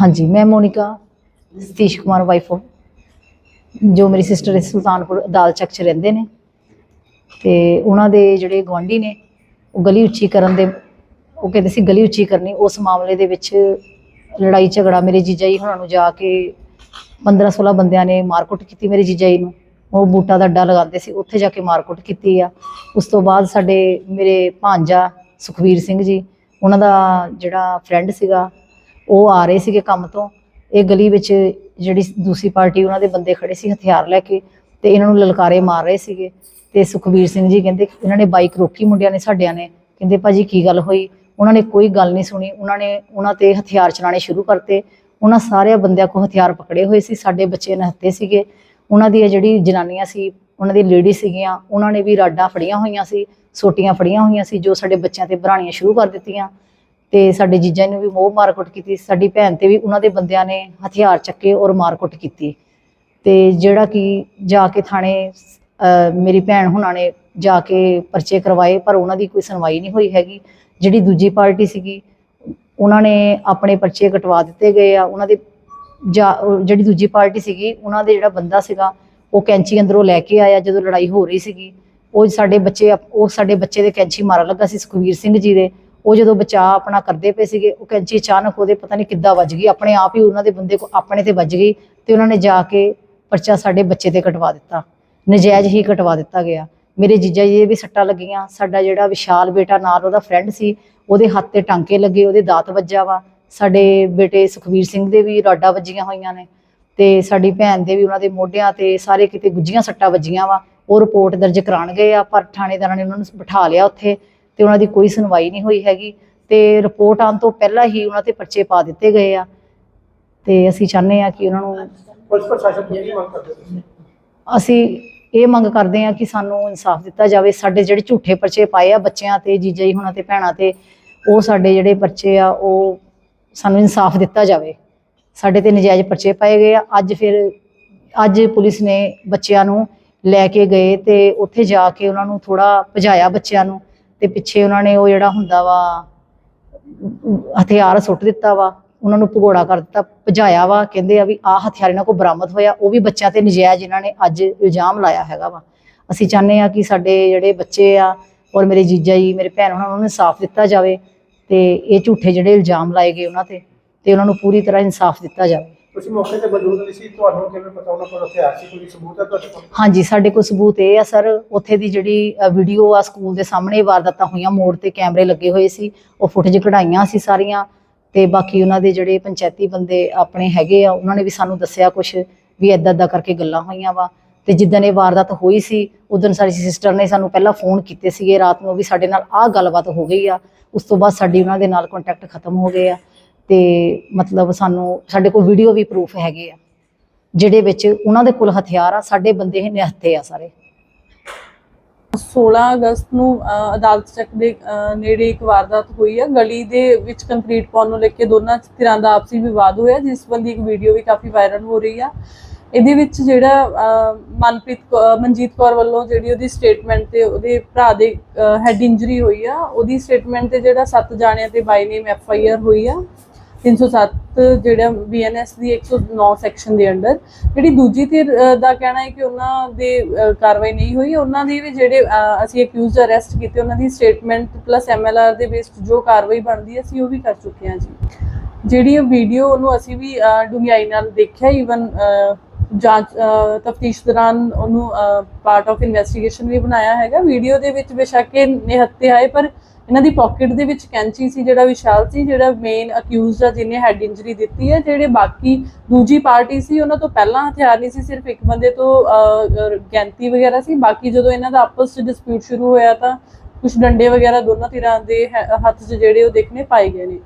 ਹਾਂਜੀ, ਮੈਂ ਮੋਨਿਕਾ, ਸਤੀਸ਼ ਕੁਮਾਰ ਵਾਈਫ ਜੋ ਮੇਰੀ ਸਿਸਟਰ ਇਸ ਸੁਲਤਾਨਪੁਰ ਅਦਾਲਤ ਚੱਕ ਚ ਰਹਿੰਦੇ ਨੇ। ਤੇ ਉਹਨਾਂ ਦੇ ਜਿਹੜੇ ਗਵਾਂਢੀ ਨੇ, ਉਹ ਗਲੀ ਉੱਚੀ ਕਰਨ ਦੇ, ਉਹ ਕਹਿੰਦੇ ਸੀ ਗਲੀ ਉੱਚੀ ਕਰਨੀ, ਉਸ ਮਾਮਲੇ ਦੇ ਵਿੱਚ ਲੜਾਈ ਝਗੜਾ ਮੇਰੇ ਜੀਜਾ ਜੀ ਹੁਣਾਂ ਨੂੰ ਜਾ ਕੇ 15 16 ਬੰਦਿਆਂ ਨੇ ਮਾਰਕੁੱਟ ਕੀਤੀ ਮੇਰੇ ਜੀਜਾ ਜੀ ਨੂੰ। ਉਹ ਬੂਟਾ ਦਾ ਅੱਡਾ ਲਗਾਉਂਦੇ ਸੀ, ਉੱਥੇ ਜਾ ਕੇ ਮਾਰਕੁੱਟ ਕੀਤੀ ਆ। ਉਸ ਤੋਂ ਬਾਅਦ ਸਾਡੇ ਮੇਰੇ ਭਾਂਜਾ ਸੁਖਵੀਰ ਸਿੰਘ ਜੀ, ਉਹਨਾਂ ਦਾ ਜਿਹੜਾ ਫਰੈਂਡ ਸੀਗਾ ਉਹ ਆ ਰਹੇ ਸੀਗੇ ਕੰਮ ਤੋਂ, ਇਹ ਗਲੀ ਵਿੱਚ ਜਿਹੜੀ ਦੂਸਰੀ ਪਾਰਟੀ ਉਹਨਾਂ ਦੇ ਬੰਦੇ ਖੜੇ ਸੀ ਹਥਿਆਰ ਲੈ ਕੇ ਤੇ ਇਹਨਾਂ ਨੂੰ ਲਲਕਾਰੇ ਮਾਰ ਰਹੇ ਸੀਗੇ ਤੇ ਸੁਖਵੀਰ ਸਿੰਘ ਜੀ ਕਹਿੰਦੇ ਇਹਨਾਂ ਨੇ ਬਾਈਕ ਰੋਕੀ ਮੁੰਡਿਆਂ ਨੇ ਸਾਡਿਆਂ ਨੇ, ਕਹਿੰਦੇ ਭਾਜੀ ਕੀ ਗੱਲ ਹੋਈ? ਉਹਨਾਂ ਨੇ ਕੋਈ ਗੱਲ ਨਹੀਂ ਸੁਣੀ, ਉਹਨਾਂ ਨੇ ਉਹਨਾਂ ਤੇ ਹਥਿਆਰ ਚਲਾਣੇ ਸ਼ੁਰੂ ਕਰਤੇ, ਉਹਨਾਂ ਸਾਰੇ ਬੰਦਿਆਂ ਕੋ ਹਥਿਆਰ ਪਕੜੇ ਹੋਏ ਸੀ, ਸਾਡੇ ਬੱਚੇ ਨਹੱਤੇ ਸੀਗੇ, ਉਹਨਾਂ ਦੀ ਜਿਹੜੀ ਜਨਾਨੀਆਂ ਸੀ, ਉਹਨਾਂ ਦੀ ਲੇਡੀ ਸੀਗੀਆਂ, ਉਹਨਾਂ ਨੇ ਵੀ ਰਾਡਾਂ ਫੜੀਆਂ ਹੋਈਆਂ ਸੀ, ਸੋਟੀਆਂ ਫੜੀਆਂ ਹੋਈਆਂ ਸੀ ਜੋ ਸਾਡੇ ਬੱਚਿਆਂ ਤੇ ਬਰਾਣੀਆਂ ਸ਼ੁਰੂ ਕਰ ਦਿੱਤੀਆਂ। ਤੇ ਸਾਡੇ ਜੀਜਾ ਨੂੰ ਵੀ ਮੋਹ ਮਾਰਕੁੱਟ ਕੀਤੀ, ਸਾਡੀ ਭੈਣ ਤੇ ਵੀ ਉਹਨਾਂ ਦੇ ਬੰਦਿਆਂ ਨੇ ਹਥਿਆਰ ਚੱਕੇ ਔਰ ਮਾਰਕੁੱਟ ਕੀਤੀ। ਤੇ ਜਿਹੜਾ ਕਿ ਜਾ ਕੇ ਥਾਣੇ ਮੇਰੀ ਭੈਣ ਹੁਣਾਂ ਨੇ ਜਾ ਕੇ ਪਰਚੇ ਕਰਵਾਏ, ਪਰ ਉਹਨਾਂ ਦੀ ਕੋਈ ਸੁਣਵਾਈ ਨਹੀਂ ਹੋਈ ਹੈਗੀ। ਜਿਹੜੀ ਦੂਜੀ ਪਾਰਟੀ ਸੀਗੀ, ਉਹਨਾਂ ਨੇ ਆਪਣੇ ਪਰਚੇ ਕਟਵਾ ਦਿੱਤੇ ਗਏ ਆ। ਉਹਨਾਂ ਦੇ ਜਾ, ਜਿਹੜੀ ਦੂਜੀ ਪਾਰਟੀ ਸੀਗੀ, ਉਹਨਾਂ ਦੇ ਜਿਹੜਾ ਬੰਦਾ ਸੀਗਾ, ਉਹ ਕੈਂਚੀ ਅੰਦਰੋਂ ਲੈ ਕੇ ਆਇਆ ਜਦੋਂ ਲੜਾਈ ਹੋ ਰਹੀ ਸੀਗੀ। ਉਹ ਸਾਡੇ ਬੱਚੇ, ਉਹ ਸਾਡੇ ਬੱਚੇ ਦੇ ਕੈਂਚੀ ਮਾਰਨ ਲੱਗਾ ਸੀ ਸੁਖਵੀਰ ਸਿੰਘ ਜੀ ਦੇ। ਉਹ ਜਦੋਂ ਬਚਾਅ ਆਪਣਾ ਕਰਦੇ ਪਏ ਸੀਗੇ, ਉਹ ਕੈਂਚੀ ਅਚਾਨਕ ਉਹਦੇ ਪਤਾ ਨਹੀਂ ਕਿੱਦਾਂ ਵੱਜ ਗਈ, ਆਪਣੇ ਆਪ ਹੀ ਉਹਨਾਂ ਦੇ ਬੰਦੇ ਕੋ ਆਪਣੇ ਤੇ ਵੱਜ ਗਈ ਤੇ ਉਹਨਾਂ ਨੇ ਜਾ ਕੇ ਪਰਚਾ ਸਾਡੇ ਬੱਚੇ ਤੇ ਕਟਵਾ ਦਿੱਤਾ। ਨਜਾਇਜ਼ ਹੀ ਕਟਵਾ ਦਿੱਤਾ ਗਿਆ। ਮੇਰੇ ਜੀਜਾ ਜੀ ਦੇ ਵੀ ਸੱਟਾਂ ਲੱਗੀਆਂ, ਸਾਡਾ ਜਿਹੜਾ ਵਿਸ਼ਾਲ ਬੇਟਾ ਨਾਲ ਉਹਦਾ ਫਰੈਂਡ ਸੀ, ਉਹਦੇ ਹੱਥ ਤੇ ਟਾਂਕੇ ਲੱਗੇ, ਉਹਦੇ ਦਾਤ ਵੱਜਾ ਵਾ। ਸਾਡੇ ਬੇਟੇ ਸੁਖਵੀਰ ਸਿੰਘ ਦੇ ਵੀ ਰਾਡਾਂ ਵੱਜੀਆਂ ਹੋਈਆਂ ਨੇ ਤੇ ਸਾਡੀ ਭੈਣ ਦੇ ਵੀ ਉਹਨਾਂ ਦੇ ਮੋਢਿਆਂ ਤੇ ਸਾਰੇ ਕਿਤੇ ਗੁੱਜੀਆਂ ਸੱਟਾਂ ਵੱਜੀਆਂ ਵਾ। ਉਹ ਰਿਪੋਰਟ ਦਰਜ ਕਰਾਉਣ ਗਏ ਆ, ਪਰ ਥਾਣੇਦਾਰਾਂ ਨੇ ਉਹਨਾਂ ਨੂੰ ਬਿਠਾ ਲਿਆ ਉੱਥੇ। ਤੇ ਉਹਨਾਂ ਦੀ ਕੋਈ ਸੁਣਵਾਈ ਨਹੀਂ ਹੋਈ ਹੈਗੀ ਤੇ ਰਿਪੋਰਟ ਆਉਣ ਤੋਂ ਪਹਿਲਾਂ ਹੀ ਉਹਨਾਂ ਤੇ ਪਰਚੇ ਪਾ ਦਿੱਤੇ ਗਏ ਆ। ਤੇ ਅਸੀਂ ਚਾਹੁੰਦੇ ਆ ਕਿ ਉਹਨਾਂ ਨੂੰ ਪੁਲਿਸ ਪ੍ਰਸ਼ਾਸਨ ਤੋਂ ਕੀ ਮੰਗ ਕਰਦੇ ਤੁਸੀਂ? ਅਸੀਂ ਇਹ ਮੰਗ ਕਰਦੇ ਹਾਂ ਕਿ ਸਾਨੂੰ ਇਨਸਾਫ ਦਿੱਤਾ ਜਾਵੇ। ਸਾਡੇ ਜਿਹੜੇ ਝੂਠੇ ਪਰਚੇ ਪਾਏ ਆ ਬੱਚਿਆਂ ਤੇ ਜੀਜਾ ਜੀ ਹੁਣਾਂ ਤੇ ਭੈਣਾਂ ਤੇ ਉਹ ਸਾਡੇ ਜਿਹੜੇ ਪਰਚੇ ਆ ਉਹ ਸਾਨੂੰ ਇਨਸਾਫ ਦਿੱਤਾ ਜਾਵੇ। ਸਾਡੇ ਤੇ ਨਜਾਇਜ਼ ਪਰਚੇ ਪਾਏ ਗਏ ਆ। ਅੱਜ ਫਿਰ ਅੱਜ ਪੁਲਿਸ ਨੇ ਬੱਚਿਆਂ ਨੂੰ ਲੈ ਕੇ ਗਏ ਤੇ ਉੱਥੇ ਜਾ ਕੇ ਉਹਨਾਂ ਨੂੰ ਥੋੜਾ ਭਜਾਇਆ ਬੱਚਿਆਂ ਨੂੰ। ਤੇ ਪਿੱਛੇ ਉਹਨਾਂ ਨੇ ਉਹ ਜਿਹੜਾ ਹੁੰਦਾ ਵਾ, ਹਥਿਆਰ ਸੁੱਟ ਦਿੱਤਾ ਵਾ, ਉਹਨਾਂ ਨੂੰ ਭਗੌੜਾ ਕਰ ਦਿੱਤਾ, ਭਜਾਇਆ ਵਾ, ਕਹਿੰਦੇ ਆ ਵੀ ਆਹ ਹਥਿਆਰ ਇਹਨਾਂ ਕੋਲ ਬਰਾਮਦ ਹੋਇਆ, ਉਹ ਵੀ ਬੱਚਿਆਂ ਤੇ ਨਜਾਇਜ਼ ਇਹਨਾਂ ਨੇ ਅੱਜ ਇਲਜ਼ਾਮ ਲਾਇਆ ਹੈਗਾ ਵਾ। ਅਸੀਂ ਚਾਹੁੰਦੇ ਆ ਕਿ ਸਾਡੇ ਜਿਹੜੇ ਬੱਚੇ ਆ ਔਰ ਮੇਰੇ ਜੀਜਾ ਜੀ, ਮੇਰੇ ਭੈਣ ਉਹਨਾਂ ਨੂੰ ਇਨਸਾਫ ਦਿੱਤਾ ਜਾਵੇ ਤੇ ਇਹ ਝੂਠੇ ਜਿਹੜੇ ਇਲਜ਼ਾਮ ਲਾਏ ਗਏ ਉਹਨਾਂ ਤੇ ਤੇ ਉਹਨਾਂ ਨੂੰ ਪੂਰੀ ਤਰ੍ਹਾਂ ਇਨਸਾਫ ਦਿੱਤਾ ਜਾਵੇ। ਤੁਸੀਂ ਮੌਕੇ ਤੇ ਮੌਜੂਦ ਨਹੀਂ ਸੀ, ਤੁਹਾਨੂੰ ਕਿਵੇਂ ਪਤਾ ਉਹਨਾਂ ਕੋਲ ਹਥਿਆਰ ਸੀ, ਕੋਈ ਸਬੂਤ ਹੈ ਤੁਹਾਡੇ ਕੋਲ? ਹਾਂਜੀ, ਸਾਡੇ ਕੋਲ ਸਬੂਤ ਇਹ ਆ ਸਰ, ਉੱਥੇ ਦੀ ਜਿਹੜੀ ਵੀਡੀਓ ਆ, ਸਕੂਲ ਦੇ ਸਾਹਮਣੇ ਵਾਰਦਾਤਾਂ ਹੋਈਆਂ, ਮੋੜ ਤੇ ਕੈਮਰੇ ਲੱਗੇ ਹੋਏ ਸੀ, ਉਹ ਫੁਟੇਜ ਕਢਾਈਆਂ ਸੀ ਸਾਰੀਆਂ, ਤੇ ਬਾਕੀ ਉਹਨਾਂ ਦੇ ਜਿਹੜੇ ਪੰਚਾਇਤੀ ਬੰਦੇ ਆਪਣੇ ਹੈਗੇ ਆ, ਉਹਨਾਂ ਨੇ ਵੀ ਸਾਨੂੰ ਦੱਸਿਆ ਕੁਝ ਵੀ ਏਦਾਂ ਏਦਾਂ ਕਰਕੇ ਗੱਲਾਂ ਹੋਈਆਂ ਵਾ, ਤੇ ਜਿੱਦਣ ਇਹ ਵਾਰਦਾਤ ਹੋਈ ਸੀ, ਉਦੋਂ ਸਾਡੀ ਸਿਸਟਰ ਨੇ ਸਾਨੂੰ ਪਹਿਲਾਂ ਫੋਨ ਕੀਤੇ ਸੀਗੇ, ਰਾਤ ਨੂੰ ਵੀ ਸਾਡੇ ਨਾਲ ਆਹ ਗੱਲਬਾਤ ਹੋ ਗਈ ਆ, ਉਸ ਤੋਂ ਬਾਅਦ ਸਾਡੀ ਉਹਨਾਂ ਦੇ ਨਾਲ ਕੰਟੈਕਟ ਖਤਮ ਹੋ ਗਏ ਆ ਤੇ ਮਤਲਬ ਸਾਨੂੰ ਸਾਡੇ ਕੋਲ ਵੀਡੀਓ ਵੀ ਪ੍ਰੂਫ ਹੈਗੇ ਆ, ਜਿਹੜੇ ਵਿੱਚ ਉਹਨਾਂ ਦੇ ਕੋਲ ਹਥਿਆਰ ਆ, ਸਾਡੇ ਬੰਦੇ ਇਹ ਨਿਹੱਥੇ ਆ ਸਾਰੇ। 16 ਅਗਸਤ ਨੂੰ ਅਦਾਲਤ ਚੱਕ ਦੇ ਨੇੜੇ ਇੱਕ ਵਾਰਦਾਤ ਹੋਈ ਹੈ ਗਲੀ ਦੇ ਵਿੱਚ ਕੰਕਰੀਟ ਪਾਉਣ ਨੂੰ ਲੈ ਕੇ ਦੋਨਾਂ ਧਿਰਾਂ ਦਾ ਆਪਸੀ ਵਿਵਾਦ ਹੋਇਆ, ਜਿਸ ਸੰਬੰਧੀ ਇੱਕ ਵੀਡੀਓ ਵੀ ਕਾਫੀ ਵਾਇਰਲ ਹੋ ਰਹੀ ਆ। ਇਹਦੇ ਵਿੱਚ ਜਿਹੜਾ ਮਨਪ੍ਰੀਤ ਮਨਜੀਤ ਕੌਰ ਵੱਲੋਂ ਜਿਹੜੀ ਉਹਦੀ ਸਟੇਟਮੈਂਟ ਤੇ ਉਹਦੇ ਭਰਾ ਦੇ ਹੈਡ ਇੰਜਰੀ ਹੋਈ ਆ, ਉਹਦੀ ਸਟੇਟਮੈਂਟ ਤੇ ਜਿਹੜਾ ਸੱਤ ਜਾਣਿਆਂ ਤੇ ਬਾਈ ਨੇਮ ਐਫ ਆਈ ਆਰ ਹੋਈ ਆ। 307 ਜਿਹੜਾ ਬੀਐਨਐਸ ਦੀ 109 ਸੈਕਸ਼ਨ ਦੇ ਅੰਡਰ ਜਿਹੜੀ ਦੂਜੀ ਧਿਰ ਦਾ ਕਹਿਣਾ ਹੈ ਕਿ ਉਹਨਾਂ ਦੇ ਕਾਰਵਾਈ ਨਹੀਂ ਹੋਈ ਉਹਨਾਂ ਦੇ ਵੀ ਜਿਹੜੇ ਅਸੀਂ ਅਕਿਊਜ਼ਡ ਅਰੈਸਟ ਕੀਤੇ ਉਹਨਾਂ ਦੀ ਸਟੇਟਮੈਂਟ ਪਲੱਸ ਐਮਐਲਆਰ ਦੇ ਬੇਸਡ ਜੋ ਕਾਰਵਾਈ ਬਣਦੀ ਹੈ ਅਸੀਂ ਉਹ ਵੀ ਕਰ ਚੁੱਕੇ ਹਾਂ ਜੀ। ਜਿਹੜੀ ਵੀਡੀਓ ਉਹਨੂੰ ਅਸੀਂ ਵੀ ਅ, ਨਾਲ ਦੇਖਿਆ ਈਵਨ ਜਾਂਚ ਤਫਤੀਸ਼ ਦੌਰਾਨ ਉਹਨੂੰ ਪਾਰਟ ਆਫ ਇਨਵੈਸਟੀਗੇਸ਼ਨ ਵੀ ਬਣਾਇਆ ਹੈਗਾ। ਵੀਡੀਓ ਦੇ ਵਿੱਚ ਬੇਸ਼ੱਕ ਇਹ ਨਿਹੱਤੇ ਆਏ, ਪਰ ਇਹਨਾਂ ਦੀ ਪਾਕਟ ਦੇ ਵਿੱਚ ਕੈਂਚੀ ਸੀ, ਜਿਹੜਾ ਵਿਸ਼ਾਲ ਸੀ, ਜਿਹੜਾ ਮੇਨ ਅਕਿਊਜ਼ਡ ਆ, ਜਿਹਨੇ ਹੈਡ ਇੰਜਰੀ ਦਿੱਤੀ ਹੈ, ਜਿਹੜੇ ਬਾਕੀ ਦੂਜੀ ਪਾਰਟੀ ਸੀ, ਉਹਨਾਂ ਤੋਂ ਪਹਿਲਾਂ ਹਥਿਆਰ ਨਹੀਂ ਸੀ, ਸਿਰਫ ਇੱਕ ਬੰਦੇ ਤੋਂ ਗੈਂਤੀ ਵਗੈਰਾ ਸੀ। ਬਾਕੀ ਜਦੋਂ ਇਹਨਾਂ ਦਾ ਆਪਸ ਵਿੱਚ ਡਿਸਪਿਊਟ ਸ਼ੁਰੂ ਹੋਇਆ ਤਾਂ ਕੁਝ ਡੰਡੇ ਵਗੈਰਾ ਦੋਨਾਂ ਧਿਰਾਂ ਦੇ ਹੱਥ 'ਚ ਜਿਹੜੇ ਉਹ ਦੇਖਣੇ ਪਾਏ ਗਏ ਨੇ।